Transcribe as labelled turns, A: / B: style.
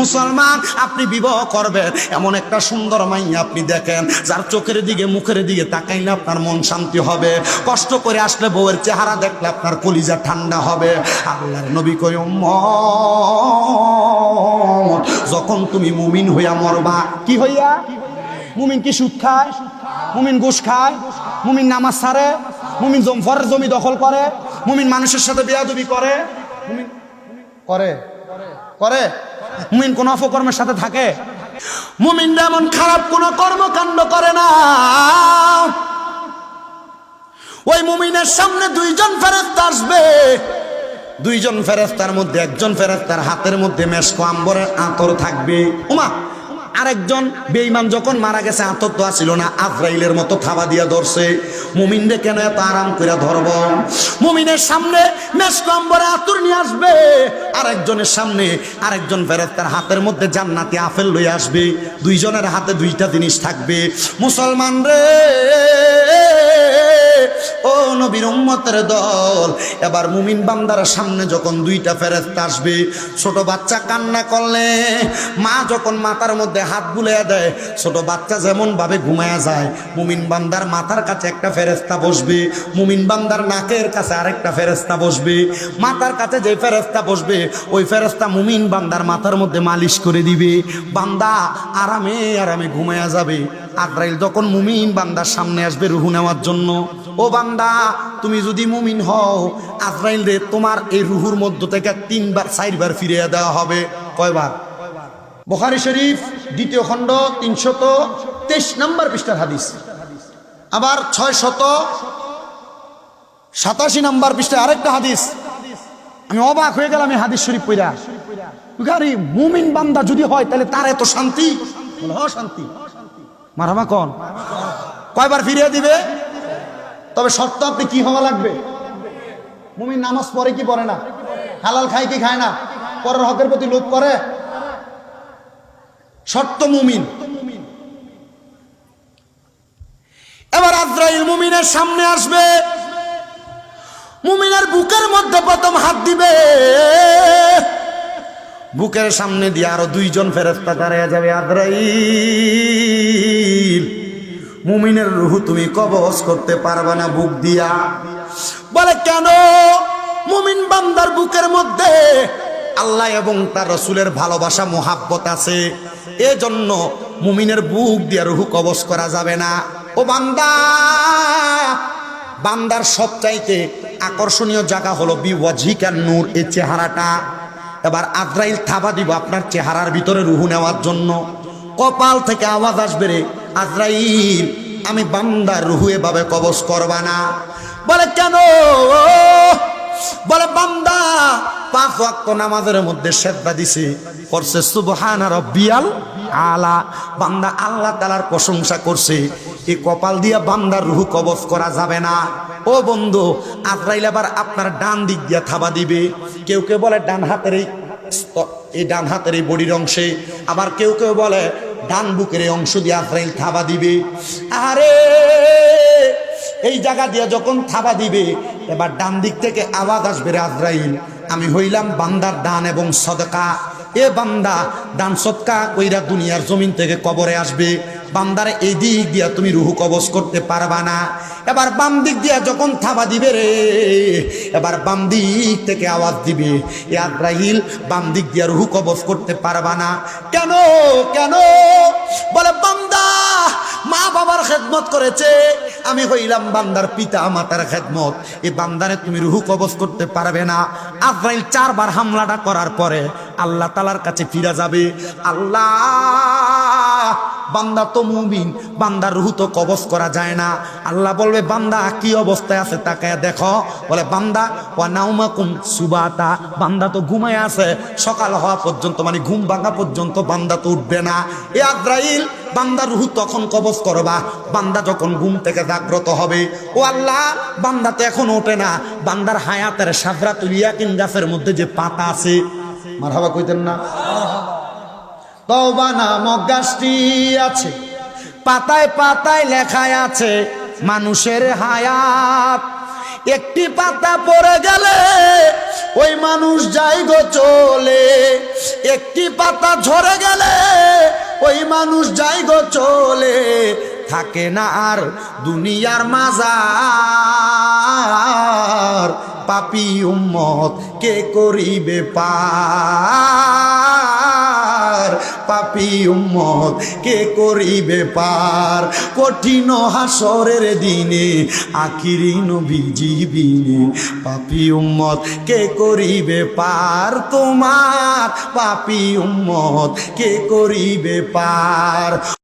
A: মুসলমান, আপনি বিবাহ করবেন। এমন একটা সুন্দর মাইয়া আপনি দেখেন, যার চোখের দিকে, মুখের দিকে তাকাইলে আপনার মন শান্তি হবে। কষ্ট করে আসলে বউয়ের চেহারা দেখলে আপনার কলিজা ঠান্ডা হবে। আল্লাহর নবী কই যখন তুমি মুমিন হইয়া মরবা, কি হইয়া? মুমিন কি সুদ খায়? মুমিন ঘুষ খায়? মুমিন নামাজ ছাড়ে মুমিন জমফরের জমি দখল করে? মুমিন মানুষের সাথে বেয়াদবি করে? মুমিন করে? করে? মুমিন কোন অপকর্মের সাথে থাকে? মুমিন এমন খারাপ কোন কর্মকাণ্ড করে না। ওই মুমিনের সামনে দুইজন ফেরত আসবে। দুইজন ফেরেস্তার মধ্যে একজন ফেরেস্তার হাতের মধ্যে মেশকো আম্বরের আতর থাকবে। উমা আরেকজন বেঈমান যখন মারা গেছে তো আসিল না, আজরাইলের মতো থাবা দিয়া ধরছে। মুমিনরে কেন এত আরাম করে ধরব? মুমিনের সামনে মেসকম্বরে আতুর নিয়ে আসবে। আরেকজনের সামনে আরেকজন ফেরেস্তার হাতের মধ্যে জান্নাতি আফেল লই আসবে। দুইজনের হাতে দুইটা জিনিস থাকবে। মুসলমান রে! ও নবীর উম্মতের দল। এবার মুমিন বান্দার সামনে যখন দুইটা ফেরেস্তা আসবে, ছোট বাচ্চা কান্না করলে, মা যখন মাথার মধ্যে হাত বুলিয়ে দেয়, ছোট বাচ্চা যেমন ভাবে ঘুমায়া যায়, মুমিন বান্দার মাথার কাছে একটা ফেরেস্তা বসবে, মুমিন বান্দার নাকের কাছে আরেকটা ফেরেস্তা বসবে। মাথার কাছে যে ফেরেস্তা বসবে, ওই ফেরেস্তা মুমিন বান্দার মাথার মধ্যে মালিশ করে দিবে। বান্দা আরামে আরামে ঘুমায়া যাবে। আদ্রাইল যখন মুমিন বান্দার সামনে আসবে রুহু নেওয়ার জন্য ও বান্দা তুমি যদি মুমিন হও আজরাইল রে তোমার এই রুহুর মধ্য থেকে তিনবার চারবার ফিরিয়ে দেওয়া হবে। কয়বার? বোখারি শরীফ দ্বিতীয় খণ্ড তিনশত তেইশ নম্বর পৃষ্ঠার হাদিস। আবার ছয় শত সাতাশি নম্বর পৃষ্ঠায় আরেকটা হাদিস। আমি অবাক হয়ে গেলাম হাদিস শরীফ পইরা। গাড়ি মুমিন বান্দা যদি হয় তাহলে তার এত শান্তি? বলে, হ শান্তি। মারামা কন। কয়বার ফিরিয়ে দিবে? তবে শর্ত আপনি কি হওয়া লাগবে? মুমিন নামাজ পড়ে কি পড়ে না? হালাল খায় কি খায় না? পরের হকের প্রতি লোভ করে? শর্ত মুমিন। এবার আজরাইল মুমিনের সামনে আসবে। মুমিনের বুকের মধ্যে প্রথম হাত দিবে। বুকের সামনে দিয়ে আরও দুইজন ফেরস্তা দাঁড়িয়ে যাবে আদ্রাইল মুমিনের রুহু তুমি কবজ করতে পারবে না বুক দিয়া। বলে, কেন? মুমিন বান্দার বুকের মধ্যে আল্লাহ এবং তার রসুলের ভালোবাসা, মোহাব্বত আছে। এজন্য মুমিনের বুক দিয়া রুহু কবজ করা যাবে না। ও বান্দা, বান্দার সবচাইতে আকর্ষণীয় জায়গা হলো বিওয়াজিকার নূর এই চেহারাটা। এবার আদ্রাইল থাবা দিব আপনার চেহারার ভিতরে রুহু নেওয়ার জন্য। কপাল থেকে আওয়াজ আসবে রে আজরাইল, আমি বান্দার রুহু এভাবে কবজ করবা না। বলে, কেন? বলে, বান্দা, পাঁচ ওয়াক্ত নামাজের মধ্যে সেদ্ধা দিছে। করছে সুবহান রব্বিয়াল আলা। বান্দা আল্লাহ তালার প্রশংসা করছে। এই কপাল দিয়া বান্দার রুহু কবজ করা যাবে না। ও বন্ধু, আজরাইল আবার আপনার ডান দিক দিয়া থাবা দিবে। কেউ কেউ বলে, ডান হাতের এই এই ডান হাতের এই বডির অংশে। আবার কেউ কেউ বলে ডান বুকের অংশ দিয়ে আজরাইল থাবা দিবে। আরে, এই জায়গা দিয়ে যখন থাবা দিবে, এবার ডান দিক থেকে আওয়াজ আসবে আজরাইল আমি হইলাম বান্দার ডান এবং সদকা। এ বান্দা ডান সদকা কইরা দুনিয়ার জমিন থেকে কবরে আসবে। বান্দার এই দিক দিয়া তুমি রুহু কবজ করতে পারবা না। এবার বাম দিক দিয়া যখন থাবা দিবে রে, এবার বাম দিক থেকে আওয়াজ দিবে, এ বাম দিক দিয়া রুহু কবজ করতে পারবা না। কেন? কেন? বলে, বান্দা, মা বাবার খেদমত করেছে, আমি হইলাম বান্দার পিতা মাতার খেদমত। এই বান্দারে তুমি রুহু কবজ করতে পারবে না। আজরাইল চারবার হামলাটা করার পরে আল্লাহ তালার কাছে ফিরা যাবে। আল্লাহ বান্দা তো মুমিন, বান্দার রুহু তো কবজ করা যায় না। আল্লাহ বলবে, বান্দা, কি অবস্থায় আছে তাকে দেখো। বলে, বান্দা ও নাউমাকুম সুবাতা। বান্দা তো ঘুমায় আছে। সকাল হওয়া পর্যন্ত মানে ঘুম ভাঙা পর্যন্ত বান্দা তো উঠবে না। এ আদ্রাইল বান্দার রুহু তখন কবজ করবা। বান্দা যখন ঘুম থেকে জাগ্রত হবে, ও আল্লাহ, বান্দা তো এখন ওঠে না। বান্দার হায়াতের সাজরা তুলিয়া কিন গাছের মধ্যে যে পাতা আছে। মারহাবা কইতেন না? তওবা নামক গাছটি আছে। পাতায় পাতায় লেখায় আছে, মানুষের হায়াত। একটি পাতা পড়ে গেলে ওই মানুষ যাই গো চলে। একটি পাতা ঝরে গেলে ওই মানুষ যাই গো চলে। থাকে না আর দুনিয়ার মাজার। পাপি উম্মত কে করিবে পার পাপি উম্মত, কে করিবে পার? কঠিন হাসরের দিনে আখিরি নবীজি বিনে পাপি উম্মত, কে করিবে পার? তোমার পাপি উম্মত, কে করিবে পার?